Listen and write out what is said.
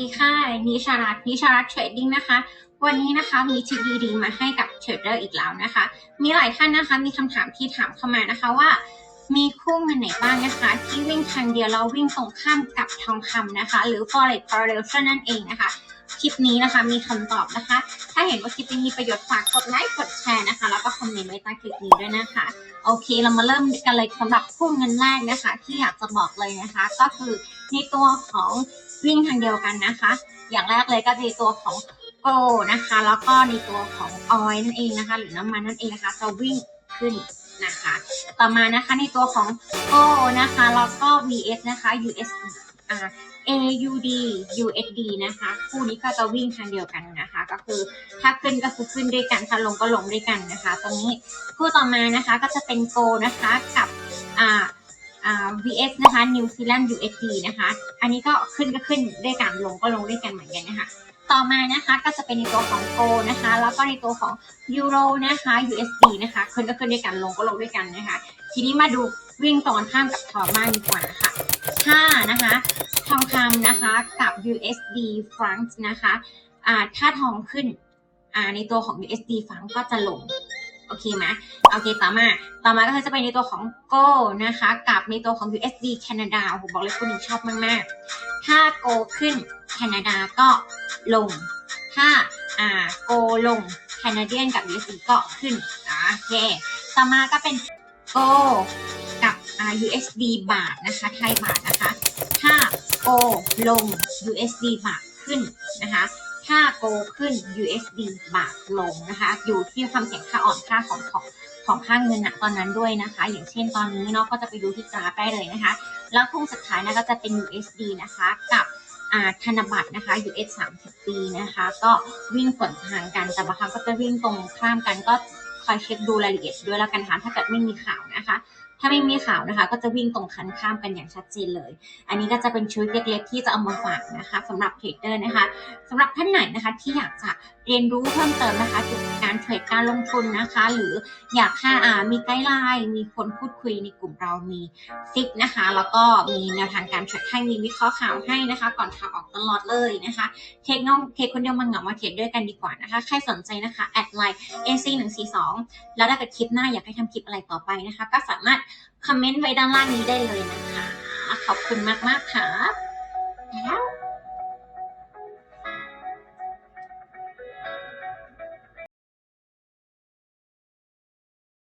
ดีค่ะ นิชารัตน์นิชารัตน์เทรดดิ้งนะคะ วันนี้นะคะมีทริคดีๆมาให้กับเทรดเดอร์อีกแล้วนะคะ มีหลายท่านนะคะ มีคำถามที่ถามเข้ามานะคะว่า มีคู่เงินไหนบ้างนะคะ ที่วิ่งทางเดียวแล้ววิ่งตรงข้ามกับทองคำนะคะ หรือ forex correlation นั่นเองนะคะคลิปนี้นะคะมีคำตอบนะคะ ถ้าเห็นว่าคลิปนี้มีประโยชน์ฝากกดไลค์กดแชร์นะคะ แล้วก็คอมเมนต์ไว้ใต้คลิปนี้ด้วยนะคะ โอเคเรามาเริ่มกันเลยสำหรับคู่เงินแรกนะคะ ที่อยากจะบอกเลยนะคะ ก็คือในตัวของ วิ่งทางเดียวกันนะคะ อย่างแรกเลยก็ในตัวของโกนะคะ แล้วก็ในตัวของออยนั่นเองนะคะ หรือน้ำมันนั่นเองนะคะจะวิ่งขึ้นนะคะ ต่อมานะคะในตัวของโกนะคะ แล้วก็ VS นะคะ US อ่า AUD USD นะคะ คู่นี้ก็จะวิ่งทางเดียวกันนะคะ ก็คือถ้าขึ้นก็คือขึ้นด้วยกัน ถ้าลงก็ลงด้วยกันนะคะ ตรงนี้คู่ต่อมานะคะก็จะเป็นโกนะคะกับอ่า VS นะคะ New Zealand USD นะคะ อันนี้ก็ขึ้นก็ขึ้นด้วยกันลงก็ลงด้วยกันเหมือนกันนะคะต่อมานะคะก็จะเป็นในตัวของโกนะคะ แล้วก็ในตัวของยูโรนะคะ USD นะคะขึ้นก็ขึ้นด้วยกันลงก็ลงด้วยกันนะคะ ทีนี้มาดูวิ่งตรงกันข้ามกับทองบ้างดีกว่าค่ะถ้านะคะ ทองคำนะคะกับ USD franc นะคะอ่าถ้าทองขึ้นอ่าในตัวของ USD franc ก็จะลง อเคไหมโอเคต่อมาต่อมาก็คือจะเป็นในตัวของ Go นะคะ กับในตัวของ USD แคนาดาโอ้โหบอกเลยคุณหญิงชอบมากๆ ถ้า Go ขึ้นแคนาดาก็ลง ถ้าอ่า Go ลงแคนาเดียนกับ USD ก็ขึ้นโอเคต่อมาก็เป็น Go กับ USD บาทนะคะไทยบาทนะคะ ถ้า Go ลง USD บาทขึ้นนะคะ ถ้า Go ขึ้น USD บาทลงนะคะ อยู่ที่ความเสี่ยงค่าอ่อนค่าของของของค่าเงินณตอนนั้นด้วยนะคะ อย่างเช่นตอนนี้เนาะก็จะไปดูที่กราฟได้เลยนะคะ แล้วคู่สุดท้ายนะก็จะเป็น USD นะคะกับอาธนบัตรนะคะ US 30 ปีนะคะ ก็วิ่งสวนทางกัน แต่บางครั้งก็จะวิ่งตรงข้ามกันก็คอยเช็คดูรายละเอียดด้วยแล้วกันนะคะถ้าเกิดไม่มีข่าวนะคะ ถ้าไม่มีข่าวนะคะ ก็จะวิ่งตรงคันข้ามกันอย่างชัดเจนเลย อันนี้ก็จะเป็นชุดเล็กๆ ที่จะเอามาฝากนะคะสำหรับเทรดเดอร์นะคะสำหรับท่านไหนนะคะที่อยากจะเรียนรู้เพิ่มเติมนะคะเกี่ยวกับ การเทรดการลงทุนนะคะ หรืออยากให้อ่ามีไกด์ไลน์มีคนพูดคุยในกลุ่มเรามีซิปนะคะ แล้วก็มีแนวทางการเทรดให้มีวิเคราะห์ข่าวให้นะคะ ก่อนข่าวออกตลอดเลยนะคะเทคโนเทคคนเดียวมันเหงามาเทรดด้วยกันดีกว่านะคะใครสนใจนะคะแอดไลน์ AC 1 4 2แล้วถ้าเกิดคลิปหน้าอยากให้ทำคลิปอะไรต่อไปนะคะ ก็สามารถคอมเมนต์ไว้ด้านล่างนี้ได้เลยนะคะ ขอบคุณมากๆค่ะแล้ว